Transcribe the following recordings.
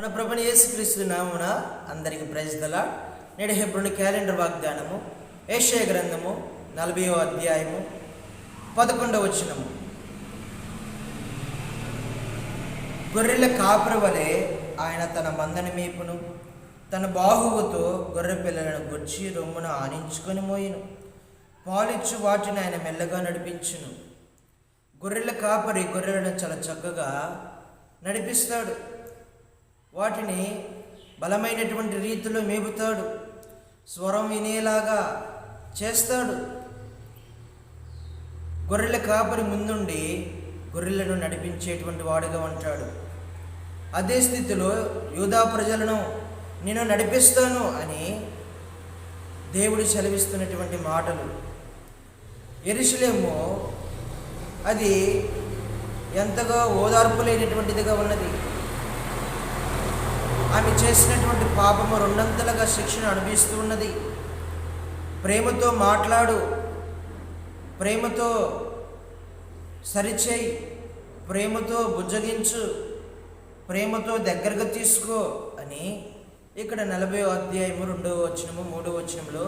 మన ప్రభుని యేసుక్రీస్తు నామున అందరికి ప్రజల నేడు హెబ్రుని క్యాలెండర్ వాగ్దానము ఏషయ గ్రంథము నలభైవ అధ్యాయము పదకొండవ వచనము. గొర్రెల కాపుర వలె ఆయన తన మందని మేపును తన బాహువుతో గొర్రె పిల్లలను గొచ్చి రొమ్మున ఆనించుకొని మోయను. పాలిచ్చు వాటిని ఆయన మెల్లగా నడిపించును. గొర్రెల కాపరి గొర్రెలను చాలా చక్కగా నడిపిస్తాడు. వాటిని బలమైనటువంటి రీతిలో మేపుతాడు. స్వరం వినేలాగా చేస్తాడు. గొర్రెల కాపరి ముందుండి గొర్రెలను నడిపించేటువంటి వాడుగా ఉంటాడు. అదే స్థితిలో యూదా ప్రజలను నేను నడిపిస్తాను అని దేవుడు సెలవిస్తున్నటువంటి మాటలు. ఎరుసలేము అది ఎంతగా ఓదార్పు లేనటువంటిదిగా ఉన్నది. ఆమె చేసినటువంటి పాపము రెండంతలుగా శిక్షణ అనుభవిస్తూ ఉన్నది. ప్రేమతో మాట్లాడు ప్రేమతో సరిచేయి ప్రేమతో బుజ్జగించు ప్రేమతో దగ్గరగా తీసుకో అని ఇక్కడ నలభై అధ్యాయము రెండవ వచనము మూడవ వచనంలో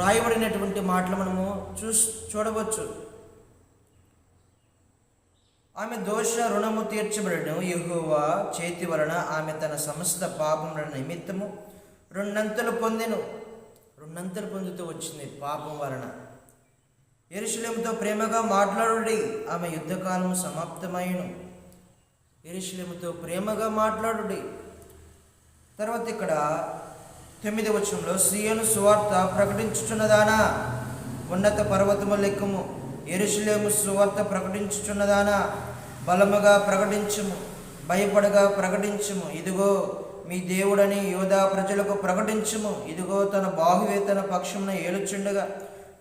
రాయబడినటువంటి మాటలు మనము చూస్ చూడవచ్చు. ఆమె దోష రుణము తీర్చబడను. యహోవా చేతి వలన ఆమె తన సమస్త పాపముల నిమిత్తము రెండంతలు పొందెను. రెండంతలు పొందుతూ వచ్చింది పాపం వలన. ఎరుశలేముతో ప్రేమగా మాట్లాడుడి. ఆమె యుద్ధకాలము సమాప్తమైను ఎరుశలేముతో ప్రేమగా మాట్లాడుడి. తర్వాత ఇక్కడ తొమ్మిది వచ్చంలో సీయను సువార్త ప్రకటించుచున్నదానా? ఉన్నత పర్వతము లెక్కము ఎరుషులేము సువార్త ప్రకటించుచున్నదానా? బలముగా ప్రకటించుము భయపడగా ప్రకటించుము. ఇదిగో మీ దేవుడని యోధా ప్రజలకు ప్రకటించుము. ఇదిగో తన బాహువే తన పక్షమున ఏలుచుండగా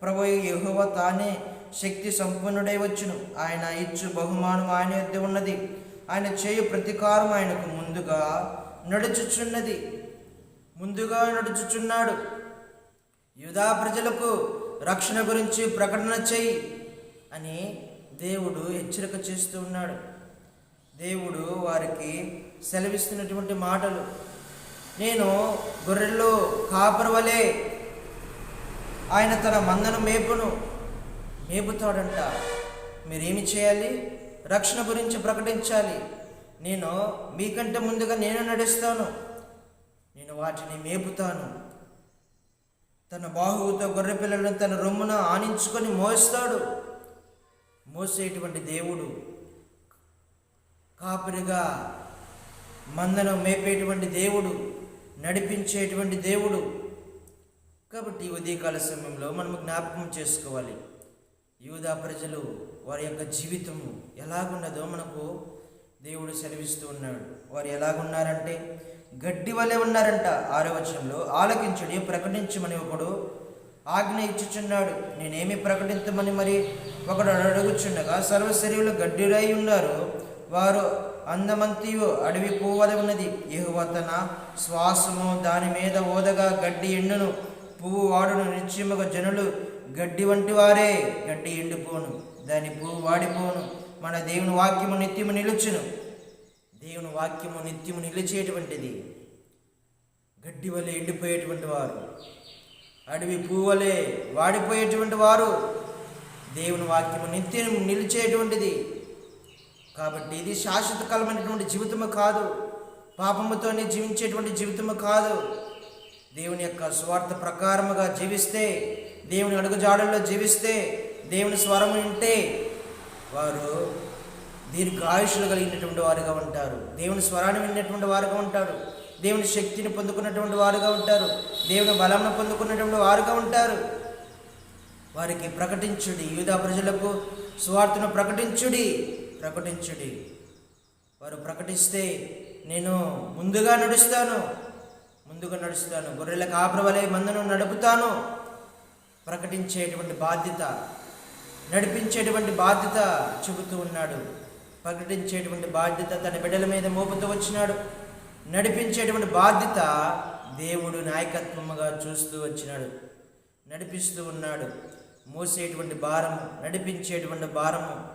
ప్రభు యహువ తానే శక్తి సంపన్నుడై వచ్చును. ఆయన ఇచ్చు బహుమానం ఆయన యొద్ద ఉన్నది. ఆయన చేయు ప్రతీకారం ఆయనకు ముందుగా నడుచుచున్నది. ముందుగా నడుచుచున్నాడు. యుధా ప్రజలకు రక్షణ గురించి ప్రకటన చేయి. అని దేవుడు హెచ్చరిక చేస్తూ ఉన్నాడు. దేవుడు వారికి సెలవిస్తున్నటువంటి మాటలు. నేను గొర్రెల్లో కాపరవలే ఆయన తన మందను మేపును మేపుతాడంట. మీరేమి చేయాలి? రక్షణ గురించి ప్రకటించాలి. నేను మీకంటే ముందుగా నేను నడుస్తాను. నేను వాటిని మేపుతాను. తన బాహువుతో గొర్రె పిల్లలను తన రొమ్మున ఆనించుకొని మోస్తాడు. మోసేటువంటి దేవుడు కాపరిగా మందను మేపేటువంటి దేవుడు నడిపించేటువంటి దేవుడు. కాబట్టి ఉదయకాల సమయంలో మనము జ్ఞాపకం చేసుకోవాలి. యూదా ప్రజలు వారి యొక్క జీవితము ఎలాగున్నదో మనకు దేవుడు సెలవిస్తూ ఉన్నాడు. వారు ఎలాగున్నారంటే గడ్డి వలె ఉన్నారంట ఆరో వచనంలో ఆలకించుడి ప్రకటించమని ఒకడు ఆజ్ఞ ఇచ్చుచున్నాడు. నేనేమి ప్రకటించమని మరి ఒకడు అడుగుచుండగా సర్వశరీరులు గడ్డిరై ఉన్నారు. వారు అందమంతియు అడవి పువ్వల ఉన్నది. యెహోవా తన శ్వాసము దాని మీద ఓదగా గడ్డి ఎండును పువ్వు వాడును. నిశ్చయముగా జనులు గడ్డి వంటి వారే. గడ్డి ఎండిపోను దాని పువ్వు వాడిపోను. మన దేవుని వాక్యము నిత్యము నిలుచును. దేవుని వాక్యము నిత్యము నిలిచేటువంటిది. గడ్డి వలె ఎండిపోయేటువంటి వారు. అడవి పువ్వులే వాడిపోయేటువంటి వారు. దేవుని వాక్యము నిత్యం నిలిచేటువంటిది. కాబట్టి ఇది శాశ్వతకాలమైనటువంటి జీవితము కాదు. పాపముతోనే జీవించేటువంటి జీవితము కాదు. దేవుని యొక్క స్వార్థ ప్రకారముగా జీవిస్తే దేవుని అడుగుజాడల్లో జీవిస్తే దేవుని స్వరము వింటే వారు దీనికి ఆయుష్లు కలిగినటువంటి వారుగా ఉంటారు. దేవుని స్వరాన్ని విన్నటువంటి వారుగా ఉంటారు. దేవుని శక్తిని పొందుకున్నటువంటి వారుగా ఉంటారు. దేవుని బలంను పొందుకున్నటువంటి వారుగా ఉంటారు. వారికి ప్రకటించుడి. యూదా ప్రజలకు సువార్తను ప్రకటించుడి ప్రకటించుడి. వారు ప్రకటిస్తే నేను ముందుగా నడుస్తాను ముందుగా నడుస్తాను. గొర్రెల కాపురవలే మందను నడుపుతాను. ప్రకటించేటువంటి బాధ్యత నడిపించేటువంటి బాధ్యత చెబుతూ ఉన్నాడు. ప్రకటించేటువంటి బాధ్యత తన బిడ్డల మీద మోపుతూ వచ్చినాడు. నడిపించేటువంటి బాధ్యత దేవుడు నాయకత్వముగా చూస్తూ వచ్చినాడు. నడిపిస్తూ ఉన్నాడు. మోసేటువంటి భారము నడిపించేటువంటి భారము.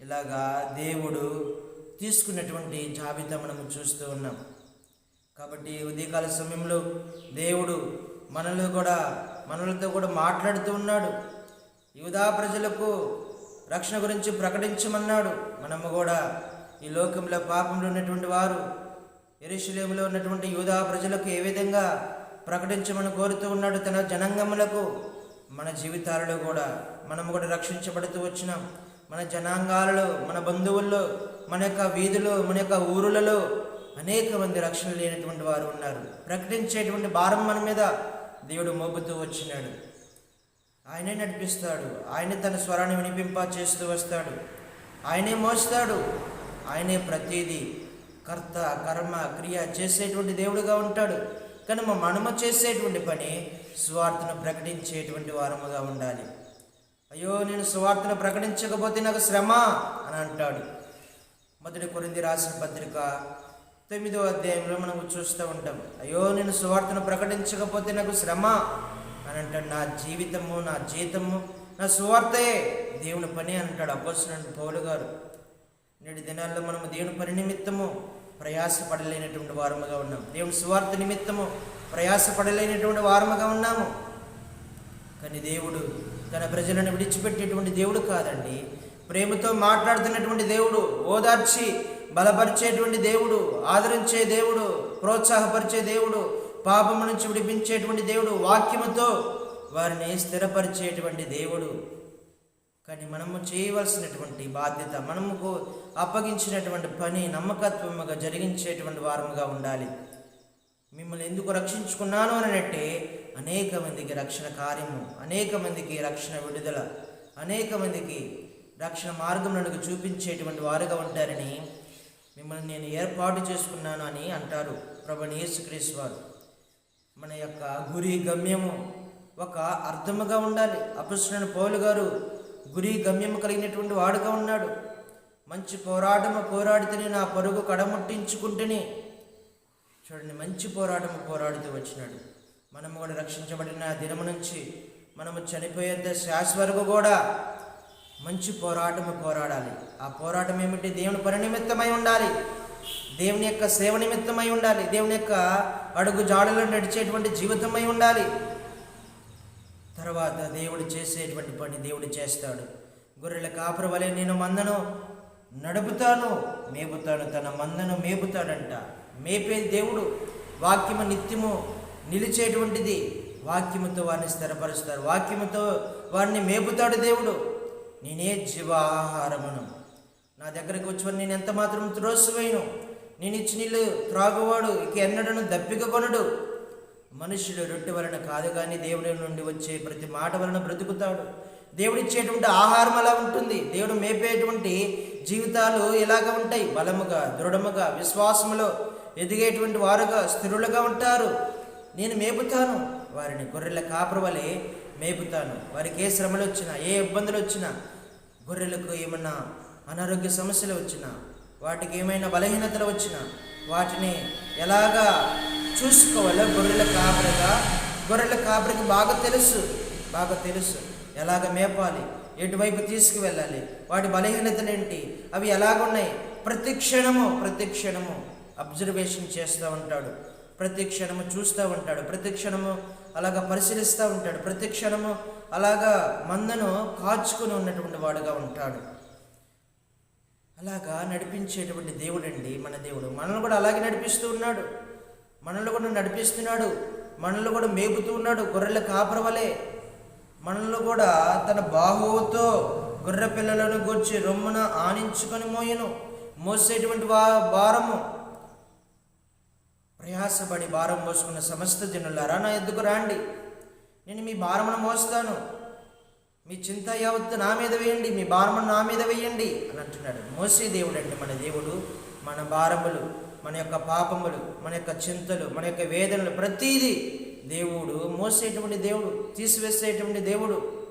ఇలాగా దేవుడు తీసుకున్నటువంటి జాబితా మనము చూస్తూ ఉన్నాం. కాబట్టి ఉదయకాల సమయంలో దేవుడు మనలో కూడా మనలతో కూడా మాట్లాడుతూ ఉన్నాడు. యువదా ప్రజలకు రక్షణ గురించి ప్రకటించమన్నాడు. మనము కూడా ఈ లోకంలో పాపంలో ఉన్నటువంటి వారు ఎరుశలేములో ఉన్నటువంటి యూదా ప్రజలకు ఏ విధంగా ప్రకటించమని కోరుతూ ఉన్నాడు తన జనాంగములకు? మన జీవితాలలో కూడా మనము కూడా రక్షించబడుతూ వచ్చినాం. మన జనాంగాలలో మన బంధువుల్లో మన యొక్క వీధులు మన యొక్క ఊరులలో అనేక మంది రక్షణ లేనటువంటి వారు ఉన్నారు. ప్రకటించేటువంటి భారం మన మీద దేవుడు మోపుతూ వచ్చినాడు. ఆయనే నడిపిస్తాడు. ఆయనే తన స్వరాన్ని వినిపింప చేస్తూ వస్తాడు. ఆయనే మోస్తాడు. ఆయనే ప్రతిదీ కర్త కర్మ క్రియ చేసేటువంటి దేవుడుగా ఉంటాడు. కానీ మనము చేసేటువంటి పని స్వార్థను ప్రకటించేటువంటి వారముగా ఉండాలి. అయ్యో నేను సువార్తను ప్రకటించకపోతే నాకు శ్రమ అని అంటాడు. మొదటి కొరింది రాసిన పత్రిక తొమ్మిదో అధ్యాయంలో మనం చూస్తూ ఉంటాం. అయ్యో నేను సువార్తను ప్రకటించకపోతే నాకు శ్రమ అని అంటాడు. నా జీవితము నా జీతము నా సువార్తయే దేవుని పని అంటాడు అపోస్తున్న పౌలు గారు. నేటి దినాల్లో మనము దేవుని పని నిమిత్తము ప్రయాసపడలేనటువంటి వారముగా ఉన్నాం. దేవుని సువార్త నిమిత్తము ప్రయాసపడలేనటువంటి వారముగా ఉన్నాము. కానీ దేవుడు తన ప్రజలను విడిచిపెట్టేటువంటి దేవుడు కాదండి. ప్రేమతో మాట్లాడుతున్నటువంటి దేవుడు ఓదార్చి బలపరిచేటువంటి దేవుడు ఆదరించే దేవుడు ప్రోత్సాహపరిచే దేవుడు పాపము నుంచి విడిపించేటువంటి దేవుడు వాక్యముతో వారిని స్థిరపరిచేటువంటి దేవుడు. కానీ మనము చేయవలసినటువంటి బాధ్యత మనముకు అప్పగించినటువంటి పని నమ్మకత్వముగా జరిగించేటువంటి వారముగా ఉండాలి. మిమ్మల్ని ఎందుకు రక్షించుకున్నాను అని అనేక మందికి రక్షణ కార్యము అనేక మందికి రక్షణ విడుదల అనేక మందికి రక్షణ మార్గం నన్ను చూపించేటువంటి వారుగా ఉంటారని మిమ్మల్ని నేను ఏర్పాటు చేసుకున్నాను అని అంటారు ప్రభుని యేసుక్రీస్ వారు. మన యొక్క గురి గమ్యము ఒక అర్థముగా ఉండాలి. అపృష్ణ పౌలు గారు గురి గమ్యము కలిగినటువంటి వాడుగా ఉన్నాడు. మంచి పోరాటము పోరాడితేనే నా పరుగు కడముట్టించుకుంటేనే చూడండి మంచి పోరాటం పోరాడుతూ వచ్చినాడు. మనము కూడా రక్షించబడిన దినము నుంచి మనము చనిపోయేంత శ్వాస వరకు కూడా మంచి పోరాటము పోరాడాలి. ఆ పోరాటం ఏమిటి? దేవుని పరినిమిత్తమై ఉండాలి. దేవుని యొక్క సేవ నిమిత్తమై ఉండాలి. దేవుని యొక్క అడుగు జాడలో నడిచేటువంటి జీవితమై ఉండాలి. తర్వాత దేవుడు చేసేటువంటి పని దేవుడు చేస్తాడు. గొర్రెల కాపుర వలె నేను మందను నడుపుతాను మేపుతాను తన మందను మేపుతాడంట. మేపే దేవుడు వాక్యము నిత్యము నిలిచేటువంటిది. వాక్యముతో వారిని స్థిరపరుస్తారు. వాక్యముతో వారిని మేపుతాడు దేవుడు. నేనే జీవాహారమును. నా దగ్గరికి వచ్చి నేను ఎంత మాత్రం త్రోసివేయను? నేను ఇచ్చి నీళ్ళు త్రాగువాడు ఇక ఎన్నడను దప్పిక కొనడు. మనుషుడు రొట్టె వలన కాదు కానీ దేవుడి నుండి వచ్చే ప్రతి మాట వలన బ్రతుకుతాడు. దేవుడిచ్చేటువంటి ఆహారం అలా ఉంటుంది. దేవుడు మేపేటువంటి జీవితాలు ఎలాగ ఉంటాయి. బలముగా దృఢముగా విశ్వాసములో ఎదిగేటువంటి వారుగా స్థిరులుగా ఉంటారు. నేను మేపుతాను. వారిని గొర్రెల కాపురవలే మేపుతాను. వారికి ఏ శ్రమలు వచ్చినా ఏ ఇబ్బందులు వచ్చినా గొర్రెలకు ఏమన్నా అనారోగ్య సమస్యలు వచ్చినా వాటికి ఏమైనా బలహీనతలు వచ్చినా వాటిని ఎలాగా చూసుకోవాలో గొర్రెల కాపరిగా గొర్రెల కాపరికి బాగా తెలుసు. బాగా తెలుసు. ఎలాగ మేపాలి? ఎటువైపు తీసుకువెళ్ళాలి? వాటి బలహీనతలు ఏంటి? అవి ఎలాగున్నాయి? ప్రతి క్షణము ప్రతి క్షణము. అబ్జర్వేషన్ చేస్తూ ఉంటాడు. ప్రతి క్షణము చూస్తూ ఉంటాడు. ప్రతి క్షణము అలాగా పరిశీలిస్తూ ఉంటాడు. ప్రతి క్షణము అలాగా మందను కాచుకుని ఉన్నటువంటి వాడుగా ఉంటాడు. అలాగా నడిపించేటువంటి దేవుడండి మన దేవుడు. మనల్ని కూడా అలాగే నడిపిస్తూ ఉన్నాడు. మనల్ని కూడా నడిపిస్తున్నాడు. మనల్ని కూడా మేపుతూ ఉన్నాడు. గొర్రెల కాపరవలే మనల్ని కూడా తన బాహువుతో గొర్రె పిల్లలను గూర్చి రొమ్మున ఆనించుకొని మోయను. మోసేటువంటి వా భారము ప్రయాసపడి భారం మోసుకున్న సమస్త జనులారా నా ఎద్దుకు రాండి. నేను మీ భారమును మోస్తాను. మీ చింత యావత్తు నా మీద వేయండి మీ భారమును నా మీద వేయండి అని అంటున్నాడు. మోసే దేవుడు అంటే మన దేవుడు మన భారములు మన యొక్క పాపములు మన యొక్క చింతలు మన యొక్క వేదనలు ప్రతీది దేవుడు మోసేటువంటి దేవుడు తీసివేసేటువంటి దేవుడు.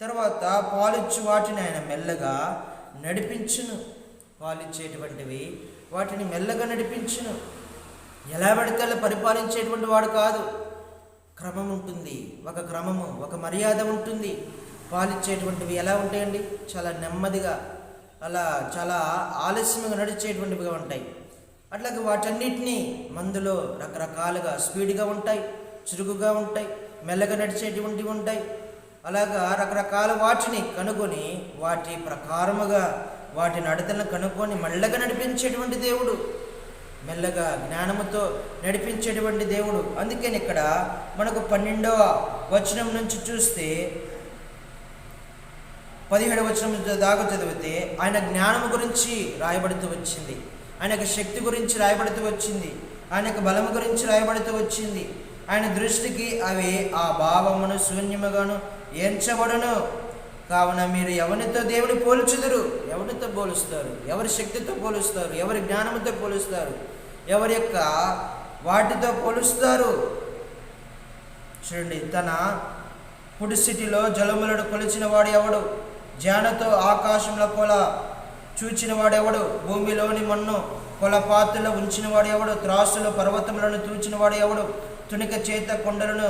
తర్వాత పాలిచ్చు వాటిని ఆయన మెల్లగా నడిపించును. పాలిచ్చేటువంటివి వాటిని మెల్లగా నడిపించును. ఎలా పడితే అలా పరిపాలించేటువంటి వాడు కాదు. క్రమం ఉంటుంది. ఒక క్రమము ఒక మర్యాద ఉంటుంది. పాలించేటువంటివి ఎలా ఉంటాయండి? చాలా నెమ్మదిగా అలా చాలా ఆలస్యంగా నడిచేటువంటివిగా ఉంటాయి. అట్లాగే వాటన్నిటినీ మందులో రకరకాలుగా స్పీడ్గా ఉంటాయి చురుకుగా ఉంటాయి మెల్లగా నడిచేటువంటివి ఉంటాయి. అలాగా రకరకాల వాటిని కనుగొని వాటి ప్రకారముగా వాటి నడతలను కనుక్కొని మెల్లగా నడిపించేటువంటి దేవుడు. మెల్లగా జ్ఞానముతో నడిపించేటువంటి దేవుడు. అందుకని ఇక్కడ మనకు పన్నెండవ వచనం నుంచి చూస్తే పదిహేడవ వచనం దాకా చదివితే ఆయన జ్ఞానము గురించి రాయబడుతూ వచ్చింది. ఆయన శక్తి గురించి రాయబడుతూ వచ్చింది. ఆయన బలము గురించి రాయబడుతూ వచ్చింది. ఆయన దృష్టికి అవి ఆ భావమును శూన్యముగాను ఎంచబడును. కావున మీరు ఎవరితో దేవుని పోల్చుదురు? ఎవరితో పోలుస్తారు? ఎవరి శక్తితో పోలుస్తారు? ఎవరి జ్ఞానముతో పోలుస్తారు? ఎవరి యొక్క వాటితో కొలుస్తారు చూడండి తన పుడిసిటిలో జలములను కొలిచిన వాడు ఎవడు? జానతో ఆకాశంలో కొల చూచిన వాడెవడు భూమిలోని మన్ను కొలపాత్రలో ఉంచిన వాడు ఎవడు? త్రాసులు పర్వతములను తూచిన వాడు ఎవడు? తునిక చేత కొండలను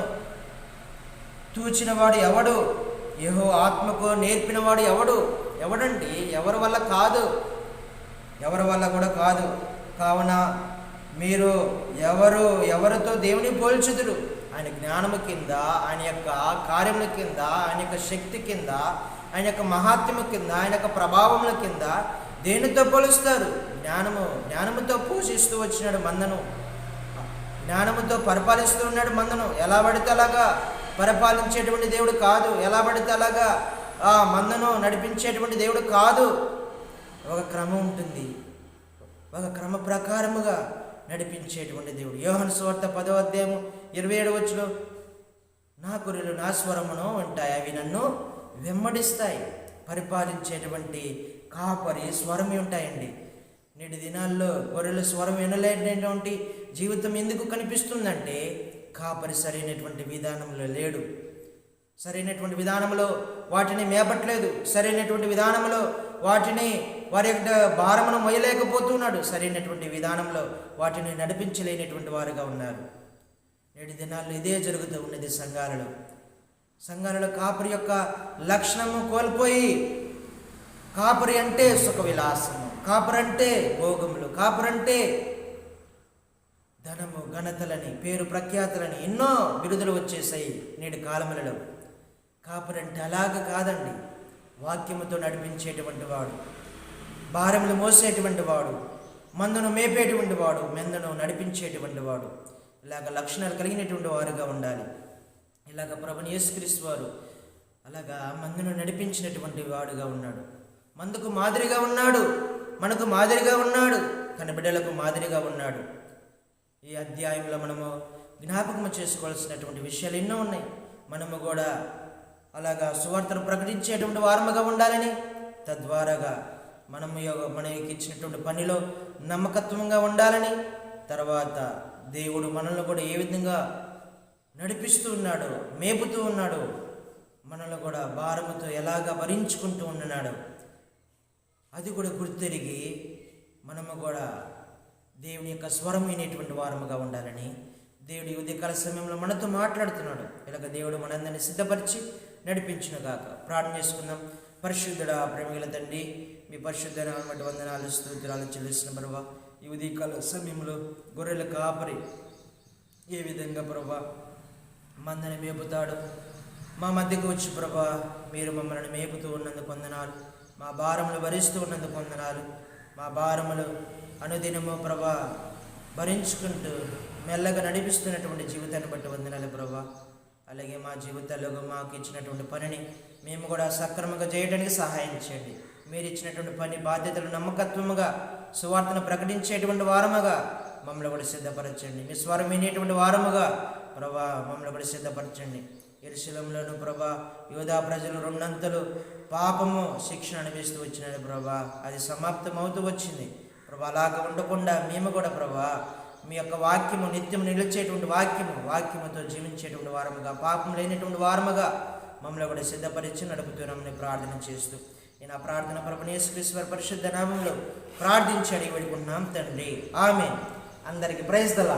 తూచిన వాడు ఎవడు? యహో ఆత్మకు నేర్పినవాడు ఎవడు? ఎవడండి? ఎవరి వల్ల కాదు? ఎవరి వల్ల కూడా కాదు. కావున మీరు ఎవరు ఎవరితో దేవుని పోల్చుదురు? ఆయన జ్ఞానము కింద ఆయన యొక్క కార్యముల కింద ఆయన యొక్క శక్తి కింద ఆయన యొక్క మహాత్మ్యము కింద ఆయన యొక్క ప్రభావముల కింద దేనితో పోలుస్తారు? జ్ఞానము జ్ఞానముతో పోషిస్తూ వచ్చినాడు మందను. జ్ఞానముతో పరిపాలిస్తూ ఉన్నాడు మందను. ఎలా పడితే అలాగా పరిపాలించేటువంటి దేవుడు కాదు. ఎలా పడితే అలాగా ఆ మందను నడిపించేటువంటి దేవుడు కాదు. ఒక క్రమం ఉంటుంది. ఒక క్రమ ప్రకారముగా నడిపించేటువంటి దేవుడు. యోహన్ సువార్త పదో అధ్యాయము ఇరవై ఏడు వచ్చులో నా గొర్రెలు నా స్వరమును ఉంటాయి అవి నన్ను వెంబడిస్తాయి. పరిపాలించేటువంటి కాపరి స్వరమే ఉంటాయండి. నేటి దినాల్లో గొర్రెల స్వరం వినలేనటువంటి జీవితం ఎందుకు కనిపిస్తుందంటే కాపరి సరైనటువంటి విధానంలో లేడు. సరైనటువంటి విధానంలో వాటిని మేపట్లేదు. సరైనటువంటి విధానంలో వాటిని వారి యొక్క భారమును మొయ్యలేకపోతున్నాడు. సరైనటువంటి విధానంలో వాటిని నడిపించలేనటువంటి వారుగా ఉన్నారు. నేటి దినాల్లో ఇదే జరుగుతూ ఉన్నది సంఘాలలో. సంఘాలలో కాపరి యొక్క లక్షణము కోల్పోయి కాపరి అంటే సుఖ విలాసము కాపరి అంటే భోగములు కాపరి అంటే ధనము ఘనతలని పేరు ప్రఖ్యాతులని ఎన్నో బిరుదులు వచ్చేసాయి నేటి కాలములలో. కాపరి అంటే అలాగ కాదండి. వాక్యముతో నడిపించేటువంటి వాడు. భారములు మోసేటువంటి వాడు మందును మేపేటువంటి వాడు మెందను నడిపించేటువంటి వాడు ఇలాగ లక్షణాలు కలిగినటువంటి వారుగా ఉండాలి. ఇలాగ ప్రభుని యేసుక్రీస్తు వారు అలాగా మందును నడిపించినటువంటి వాడుగా ఉన్నాడు. మందుకు మాదిరిగా ఉన్నాడు మనకు మాదిరిగా ఉన్నాడు తన బిడ్డలకు మాదిరిగా ఉన్నాడు. ఈ అధ్యాయంలో మనము జ్ఞాపకం చేసుకోవాల్సినటువంటి విషయాలు ఎన్నో ఉన్నాయి. మనము కూడా అలాగా సువార్తను ప్రకటించేటువంటి వారముగా ఉండాలని తద్వారాగా మనము యొక్క- మనకి ఇచ్చినటువంటి పనిలో నమ్మకత్వంగా ఉండాలని తర్వాత దేవుడు మనల్ని కూడా ఏ విధంగా నడిపిస్తూ ఉన్నాడు మేపుతూ ఉన్నాడు మనల్ని కూడా భారముతో ఎలాగా భరించుకుంటూ ఉన్నాడు అది కూడా గుర్తెరిగి మనము కూడా దేవుని యొక్క స్వరం వినేటువంటి వారముగా ఉండాలని దేవుడి ఉదయకాల సమయంలో మనతో మాట్లాడుతున్నాడు. ఇలాగ దేవుడు మనందరినీ సిద్ధపరిచి నడిపించును గాక ప్రార్థన చేసుకుందాం. పరిశుద్ధుడా ప్రేమిగల తండ్రి మీ పరిశుద్ధ నామటి వందనాలు స్తోత్రాలు చెల్లిస్తున్న ప్రభా. ఈ ఉదయకాల సమయంలో గొర్రెల కాపరి ఏ విధంగా ప్రభా మందని మేపుతాడు? మా మధ్యకు వచ్చి ప్రభా మీరు మమ్మల్ని మేపుతూ ఉన్నందుకు వందనాలు. మా భారములు భరిస్తూ ఉన్నందుకు వందనాలు. మా భారములు అనుదినము ప్రభా భరించుకుంటూ మెల్లగా నడిపిస్తున్నటువంటి జీవితాన్ని బట్టి వందనాలు ప్రభా. అలాగే మా జీవితాల్లో మాకు ఇచ్చినటువంటి పనిని మేము కూడా సక్రమంగా చేయడానికి సహాయం చేయండి. మీరు ఇచ్చినటువంటి పని బాధ్యతలు నమ్మకత్వముగా సువార్తను ప్రకటించేటువంటి వారముగా మమ్మల్ని కూడా సిద్ధపరచండి. మీ స్వరం వినేటువంటి వారముగా ప్రభా మమ్మల్ని కూడా సిద్ధపరచండి. ఎరుశలంలోను ప్రభా యోధా ప్రజలు రెండంతలు పాపము శిక్షణ అనిపిస్తూ వచ్చినది ప్రభా. అది సమాప్తం అవుతూ వచ్చింది. ప్రభా అలాగ ఉండకుండా మేము కూడా ప్రభా మీ యొక్క వాక్యము నిత్యం నిలిచేటువంటి వాక్యము వాక్యముతో జీవించేటువంటి వారముగా పాపం లేనటువంటి వారముగా మమ్మల్ని కూడా సిద్ధపరిచి నడుపుతున్నామని ప్రార్థన చేస్తూ నేను ఆ ప్రార్థన ప్రభనేశ్వర పరిశుద్ధ నామంలో ప్రార్థించి అడిగి పెడుకున్నాం తండ్రి. ఆమె అందరికి ప్రైజ్ దలా